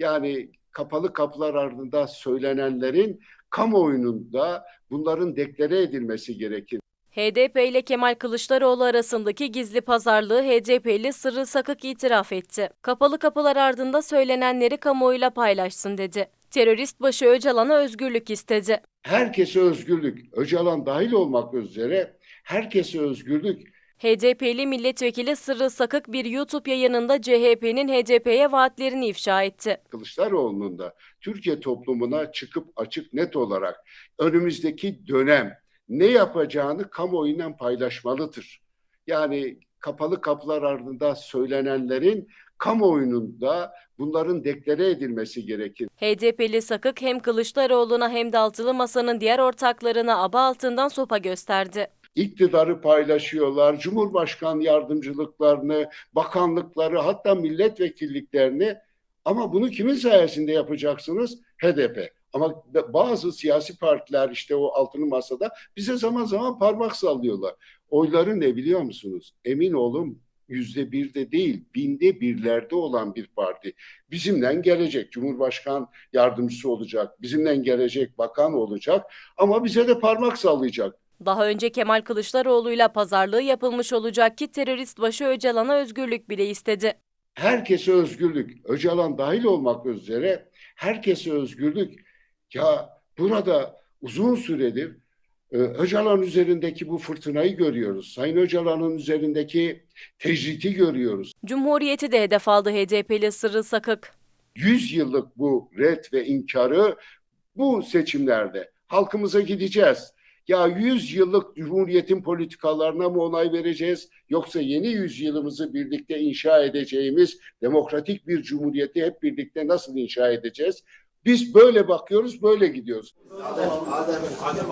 Yani kapalı kapılar ardında söylenenlerin kamuoyunda bunların deklare edilmesi gerekir. HDP ile Kemal Kılıçdaroğlu arasındaki gizli pazarlığı HDP'li Sırrı Sakık itiraf etti. Kapalı kapılar ardında söylenenleri kamuoyuyla paylaşsın dedi. Terörist başı Öcalan'a özgürlük istedi. Herkese özgürlük, Öcalan dahil olmak üzere herkese özgürlük. HDP'li milletvekili Sırrı Sakık bir YouTube yayınında CHP'nin HDP'ye vaatlerini ifşa etti. Kılıçdaroğlu'nun da Türkiye toplumuna çıkıp açık net olarak önümüzdeki dönem ne yapacağını kamuoyuyla paylaşmalıdır. Yani kapalı kapılar ardında söylenenlerin kamuoyunda bunların deklare edilmesi gerekir. HDP'li Sakık hem Kılıçdaroğlu'na hem de altılı masanın diğer ortaklarına aba altından sopa gösterdi. İktidarı paylaşıyorlar, Cumhurbaşkan yardımcılıklarını, bakanlıkları hatta milletvekilliklerini ama bunu kimin sayesinde yapacaksınız? HDP. Ama bazı siyasi partiler işte o altılı masada bize zaman zaman parmak sallıyorlar. Oyları ne biliyor musunuz? Emin olun yüzde birde değil, binde birlerde olan bir parti. Bizimden gelecek Cumhurbaşkan yardımcısı olacak, bizimden gelecek bakan olacak ama bize de parmak sallayacak. Daha önce Kemal Kılıçdaroğlu'yla pazarlığı yapılmış olacak ki terörist başı Öcalan'a özgürlük bile istedi. Herkese özgürlük, Öcalan dahil olmak üzere herkese özgürlük. Ya burada uzun süredir e, Öcalan üzerindeki bu fırtınayı görüyoruz. Sayın Öcalan'ın üzerindeki tecriti görüyoruz. Cumhuriyeti de hedef aldı HDP'li Sırrı Sakık. 100 yıllık bu red ve inkarı bu seçimlerde halkımıza gideceğiz. Ya 100 yıllık Cumhuriyet'in politikalarına mı onay vereceğiz yoksa yeni yüzyılımızı birlikte inşa edeceğimiz demokratik bir cumhuriyeti hep birlikte nasıl inşa edeceğiz? Biz böyle bakıyoruz, böyle gidiyoruz. Adem, Adem, Adem.